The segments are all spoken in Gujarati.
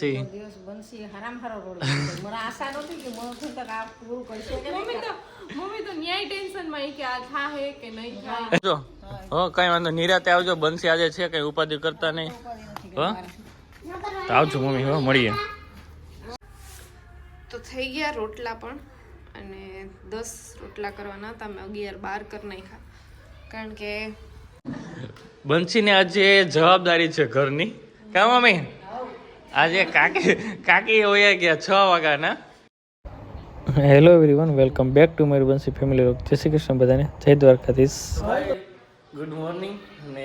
દિવસ બનશે. હારામ હારો રોડ મને આશા નહોતી કે મને થયું આ પૂરું કરશે કે મમ્મી તો મમ્મી તો ન્યાય ટેન્શનમાં કે આ થાહે કે નહીં થાય. જો હો કઈ વાંધો નિરાતે આવજો. બંસી આજે છે કઈ ઉપાધિ કરતા નહીં. હો? તો આવજો મમ્મી હો મળીએ. તો થઈ ગયા રોટલા પણ. અને દસ રોટલા કરવાના હતા. મેં અગિયાર બાર કરી નાખ્યા. કારણ કે બંસીને આજે જવાબદારી છે ઘરની. કામ મમ્મી? આજે કાકી કાકી ઓયા ગયા છ વાગ્યાના. Hello everyone welcome back to મારી બંસી ફેમિલી રોક જય શ્રી કૃષ્ણ બધાને. જય દ્વારકાધીશ. ગુડ મોર્નિંગ અને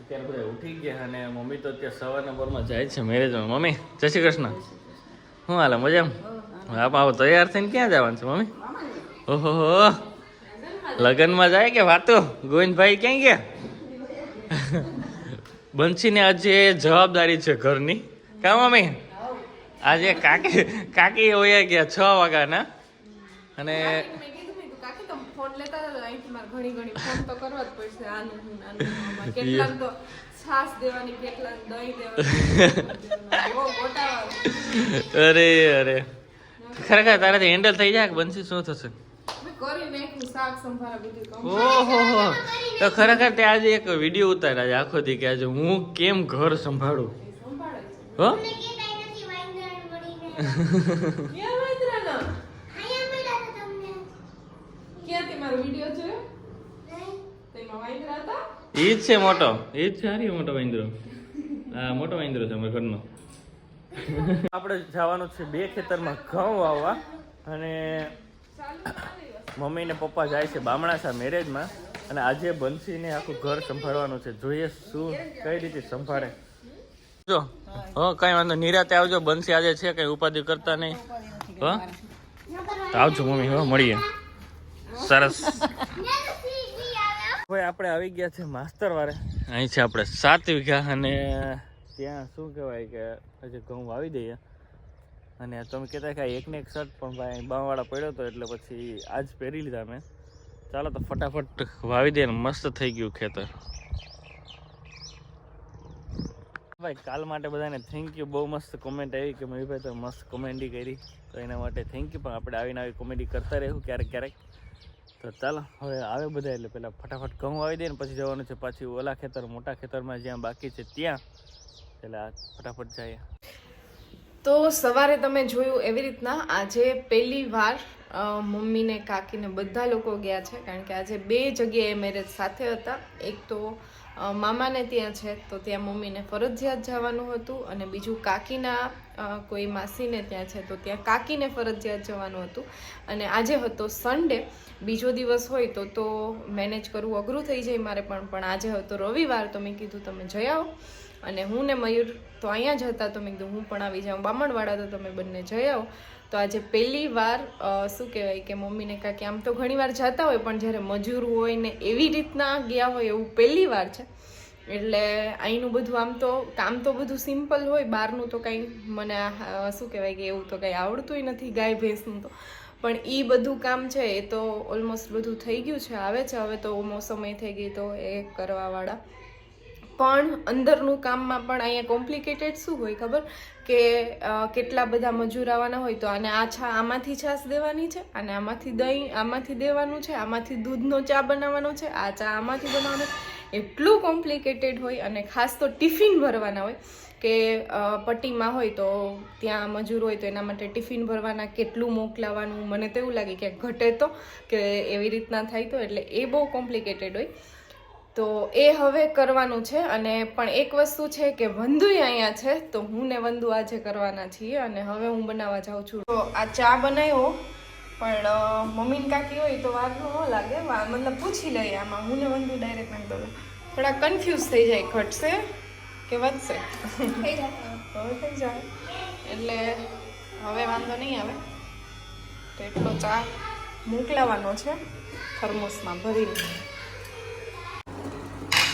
અત્યારે બધા ઉઠી ગયા અને મમ્મી તો અત્યારે સવારના પોરમાં જાય છે મેરેજમાં મમ્મી જય શ્રી કૃષ્ણ. હું હાલે મજામાં? આપ આવો તૈયાર થઈને ક્યાં જવાનું છે મમ્મી? ઓહો હો. લગ્નમાં જાય કે વાતો? ગોવિંદભાઈ ક્યાં ગયા? બંસીને આજે જવાબદારી છે ઘરની. કા મમ્મી? આજે કાકી કાકી હોય ગયા છ વાગ્યાના. અને અરે અરે. ખરેખર તારાથી હેન્ડલ થઈ જાય બંસી શું થશે? ઓહો, તો ખરેખર તે આજે એક વીડિયો ઉતાર્યા આખો દી કે આજે હું કેમ ઘર સંભાળું? હો? ઈ જ છે મોટો. ઈ જ છે હારી મોટો વાંદરો. હા મોટો વાંદરો છે અમારા ઘરનો. આપણે જવાનું છે બે ખેતરમાં ઘઉં વાવવા અને મમ્મી ને પપ્પા જાય છે બામણા બામણાસા મેરેજમાં અને આજે બંસીને આખું ઘર સંભાળવાનું છે. જોઈએ શું કઈ રીતે સંભાળે. જો હો કઈ વાંધો નિરાતે આવજો. બનશે આજે છે કઈ ઉપાધિ કરતા નહીં. હો? આવજો મમ્મી હો મળીએ. સરસ. ભાઈ આપણે આવી ગયા છે માસ્તર વારે. અહીં છે આપણે સાત વીઘા અને ત્યાં શું કહેવાય કે હજી ઘઉં વાવી દઈએ. અને તમે કહેતા કે એકને એક શર્ટ પણ ભાઈ બાવાળા પડ્યો હતો એટલે પછી આજ પહેરી લીધા મેં ચાલો તો ફટાફટ વાવી દઈએ મસ્ત થઈ ગયું ખેતર. ભાઈ, કાલ માટે બધાને થેન્ક યુ બહુ મસ્ત કોમેન્ટ આવી કે મયુભાઈ તો મસ્ત કોમેડી કરી. તો એના માટે થેન્ક યુ પણ આપણે આવીને આવી કોમેડી કરતા રહેવું ક્યારેક ક્યારેક. તો ચાલો, હવે આવે બધા એટલે પહેલાં ફટાફટ ઘઉં આવી દે ને પછી જવાનું છે પાછી ઓલા ખેતર, મોટા ખેતરમાં જ્યાં બાકી છે ત્યાં. આ ફટાફટ જઈએ. તો સવારે તમે જોયું એવી રીતના આજે પહેલી વાર મમ્મીને, કાકીને બધા લોકો ગયા છે. કારણ કે આજે બે જગ્યાએ મેરેજ સાથે હતા. એક તો મામાને ત્યાં છે, તો ત્યાં મમ્મીને ફરજિયાત જવાનું હતું અને બીજું કાકીના કોઈ માસીને ત્યાં છે, તો ત્યાં કાકીને ફરજિયાત જવાનું હતું. અને આજે હતો સન્ડે બીજો દિવસ હોય તો તો મેનેજ કરવું અઘરું થઈ જાય મારે પણ પણ આજે હતો રવિવાર, તો મેં કીધું તમે જઈ આવો. અને હું ને મયુર તો અહીંયા જ હતા, તો મેં કીધું હું પણ આવી જાઉં. બામણવાડા તો તમે બંને જઈ આવો. તો આજે પહેલી વાર શું કહેવાય કે મમ્મીને કાંઈક આમ તો ઘણી વાર જતા હોય, પણ જ્યારે મજૂર હોય ને એવી રીતના ગયા હોય એવું પહેલી વાર છે. એટલે અહીંનું બધું આમ તો, કામ તો બધું સિમ્પલ હોય, બહારનું તો કંઈ મને શું કહેવાય કે એવું તો કંઈ આવડતુંય નથી, ગાય, ભેંસનું તો. પણ એ બધું કામ છે, એ તો ઓલમોસ્ટ બધું થઈ ગયું છે, આવે છે, હવે તો મોસમય થઈ ગઈ તો એ કરવાવાળા. પણ અંદરનું કામમાં પણ અહીંયા કોમ્પ્લિકેટેડ શું હોય ખબર? કે કેટલા બધા મજૂર આવવાના હોય તો આને આ છા, આમાંથી છાશ દેવાની છે અને આમાંથી દહીં, આમાંથી દેવાનું છે, આમાંથી દૂધનો ચા બનાવવાનો છે, આ ચા આમાંથી બનાવવાનો એટલું કોમ્પ્લિકેટેડ હોય અને ખાસ તો ટિફિન ભરવાના હોય કે પટ્ટીમાં હોય તો ત્યાં મજૂર હોય તો એના માટે ટિફિન ભરવાના કેટલું મોકલાવાનું, મને તો એવું લાગે કે ઘટે તો, કે એવી રીતના થાય તો, એટલે એ બહુ કોમ્પ્લિકેટેડ હોય. તો એ હવે કરવાનું છે અને પણ એક વસ્તુ છે કે વંદુ અહીંયા છે તો હું ને વંદુ આજે કરવાના છીએ અને હવે હું બનાવવા જાઉં છું. તો આ ચા બનાવ્યો પણ મમ્મીને મમ્મી કાકી હોય તો વાર ન લાગે. મતલબ પૂછી લઈએ આમાં. હું ને વંદુ ડાયરેક્ટ નાખી દઉં થોડા કન્ફ્યુઝ થઈ જાય ઘટશે કે વધશે? હવે થઈ જાય. એટલે હવે વાંધો નહીં આવે. તો એટલો ચા મોકલાવાનો છે થર્મોસમાં ભરીને.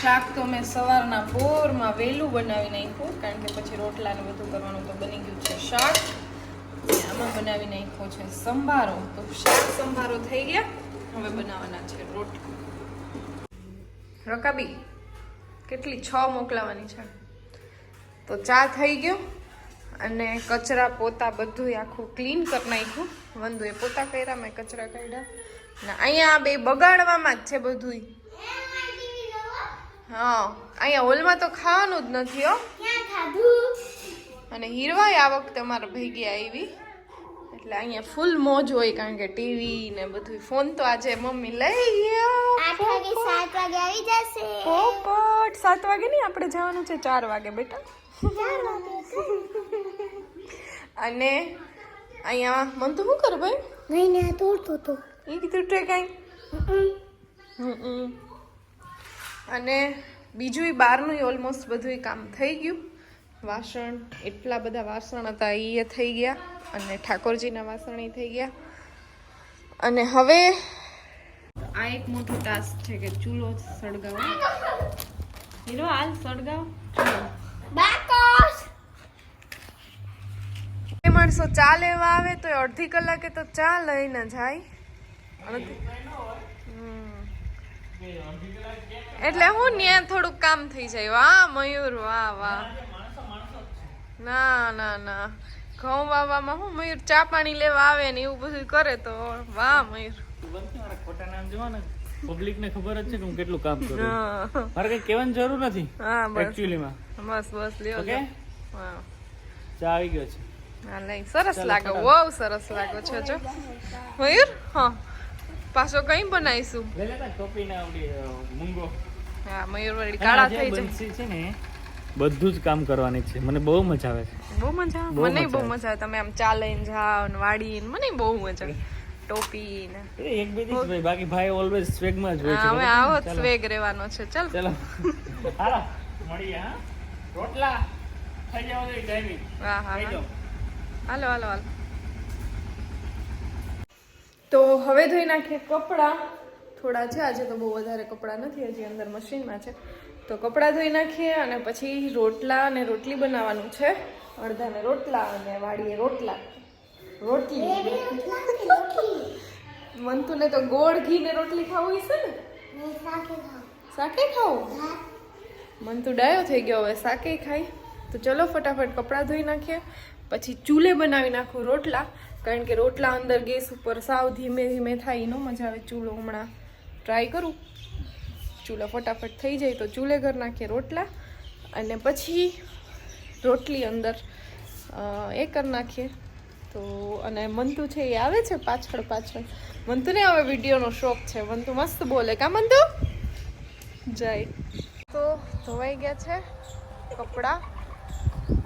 શાક તો મેં સવારના પોરમાં વહેલું બનાવી નાખ્યું કારણ કે પછી રોટલાને બધું કરવાનું તો બની ગયું છે શાક. આમાં બનાવી નાખ્યો છે સંભારો. તો શાક સંભારો થઈ ગયા, હવે બનાવવાના છે રોટલા. રકાબી, કેટલી છ મોકલાવાની છે? તો ચા થઈ ગયો, અને કચરા પોતા બધું આખું ક્લીન કરી નાખ્યું. વંદુએ પોતા કર્યા, મેં કચરા કાઢ્યા. ને અહીંયા બે બગાડવામાં જ છે બધું હા. અહીંયા હોલમાં તો ખાવાનું જ નથી હો. અને હીરવાય આ વખતે અમારા ભેગી આવી. એટલે અહીંયા ફૂલ મોજ હોય કારણ કે ટીવી ને બધું ફોન તો આજે મમ્મી લઈ ગયો. આઠ વાગે સાત વાગે આવી જશે. પોપટ સાત વાગે નહીં આપણે જવાનું છે? ચાર વાગે બેટા. અને અહીંયા મન તો શું કર ભાઈ? નહીં ને તોડતો તો. એ કીધું ટ્રે કાંઈ? હમ. અને બીજું બહારનું ઓલમોસ્ટ બધું કામ થઈ ગયું. વાસણ એટલા બધા વાસણ હતા એ થઈ ગયા અને ઠાકોરજીના વાસણ એ થઈ ગયા. અને હવે આ એક મોટો ટાસ્ક છે કે ચૂલો સળગાવો. હીરો હાલ સળગાવ ચૂલો. માણસો ચા લેવા આવે તો અડધી કલાકે તો ચા લઈને જાય. અડધી- હમ. એટલે હું ત્યાં થોડુંક કામ થઈ જાય. વાહ મયુર વાહ વાહ. ના ના ના. ઘઉં વાવવામાં હું મયુર ચા પાણી લેવા આવે ને એવું બધું કરે તો વાહ મયુર. ખોટા નામ જોવા ને પબ્લિક ને ખબર જ છે કે હું કેટલું કામ કરું. મારે કઈ કહેવાની જરૂર નથી હા બસ. એકચ્યુઅલી માં બસ બસ લ્યો ઓકે? હા ચા આવી ગયો છે. હા લઈ સરસ લાગે. બહુ સરસ લાગો. છો જો મયુર હા. પાછો કઈ બનાવીશું? લે ટોપી ના આવડી મૂંગો. હા મયુર વળી કાળા થઈ જાય. છે ને બધું જ કામ કરવાની છે. મને બહુ મજા આવે છે. બહુ મજા આવે? મને બહુ મજા આવે. તમે આમ ચાલીને જાઓ ને વાળીને મને બહુ મજા આવે. ટોપી ને એક બે દિવસ ભાઈ બાકી ભાઈ ઓલવેઝ સ્વેગમાં જ હોય છે. હા, હવે આવો સ્વેગ રહેવાનો છે. ચાલ. ચાલો. હાલો. મળીએ હા? રોટલા. થઈ જાવ ટાઈમિંગ. હા હા હાલો હાલો હાલો. તો હવે ધોઈ નાખીએ કપડાં. થોડા છે આજે તો બહુ વધારે કપડાં નથી હજી અંદર મશીનમાં છે. તો કપડાં ધોઈ નાખીએ અને પછી રોટલા અને રોટલી બનાવવાનું છે. અડધાને રોટલા અને વાડીએ રોટલા. રોટલી. મંતુને તો ગોળ ઘી ને રોટલી ખાવું છે ને? શાકે ખાવું? મંતુ ડાયો થઈ ગયો હવે શાકે ખાય તો ચલો ફટાફટ કપડાં ધોઈ નાખીએ. પછી ચૂલે બનાવી નાખું રોટલા. કારણ કે રોટલા અંદર ગેસ ઉપર સાવ ધીમે ધીમે થાય, એનો મજા આવે ચૂલો હમણાં ટ્રાય કરું. ચૂલો ફટાફટ થઈ જાય તો ચૂલે ઘર નાખીએ રોટલા અને પછી રોટલી અંદર એ કરી નાખીએ. તો, અને મંતુ છે એ આવે છે પાછળ પાછળ. મંતુને હવે વિડીયોનો શોખ છે. મંતુ મસ્ત બોલે. કા મંતુ? જય. તો ધોવાઈ ગયા છે કપડાં.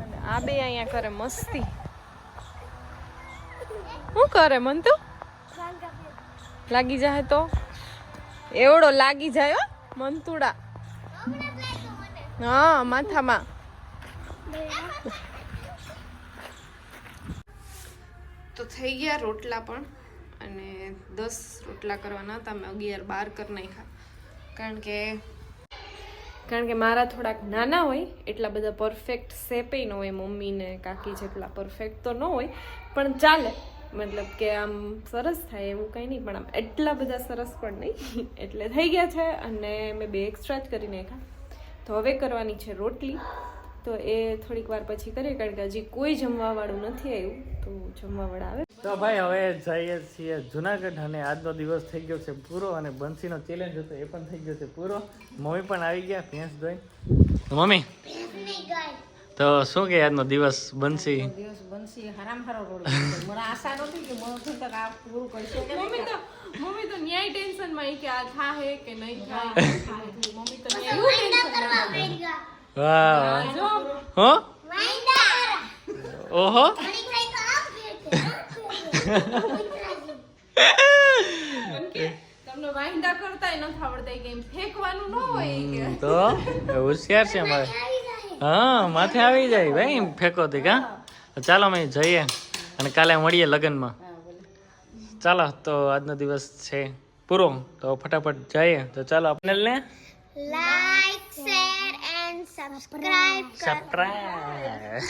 અને આ બે અહીંયા કરે મસ્તી. શું કરે મંતુ લાગી જાય તો? એવડો લાગી જાય મંતુડા. હા, માથામાં. તો થઈ ગયા રોટલા પણ, અને દસ રોટલા કરવાના હતા. મેં અગિયાર બાર કરી નાખ્યા. કારણ કે કારણ કે મારા થોડાક નાના હોય, એટલા બધા પરફેક્ટ શેપે ન હોય મમ્મી ને કાકી જેટલા પરફેક્ટ તો ન હોય, પણ ચાલે. મતલબ કે આમ સરસ થાય એવું કંઈ નહીં, પણ આમ એટલા બધા સરસ પણ નહીં. એટલે થઈ ગયા છે અને મેં બે એક્સ્ટ્રા જ કરી નાખ્યા. તો હવે કરવાની છે રોટલી. તો એ થોડીક વાર પછી કરીએ, કારણ કે હજી કોઈ જમવાવાળું નથી આવ્યું. તો જમવા આવે. તો ભાઈ હવે જઈએ છીએ જુનાગઢ અને આજનો દિવસ થઈ ગયો છે પૂરો અને બંસીનો ચેલેન્જ હતો એ પણ થઈ ગયો છે પૂરો. મમ્મી પણ આવી ગયા ભેંસ ધોઈ. મમ્મી તો શું કે આજનો દિવસ બંસી? દિવસ બનશે હરામ હરો રોડ મને આશા નહોતી કે મને થયું આ પૂરું કરશે મમ્મી તો મમ્મી તો ન્યાય ટેન્શનમાં કે આ થાહે કે નહીં થા મમ્મી તો ન્યાય વાહ. જો. હો ઓહો તમને વાહિંદા કરતા નથી આવડતા કે ફેંકવાનું ન હોય તો હોશિયાર છે અમારે. હા માથે આવી જાય ભાઈ ફેંકો થી કા? ચાલો અમે જઈએ અને કાલે મળીએ લગ્નમાં. ચાલો તો આજનો દિવસ છે પૂરો. તો ફટાફટ જઈએ. તો ચાલો આપણે ને subscribe. સપ્રાઈઝ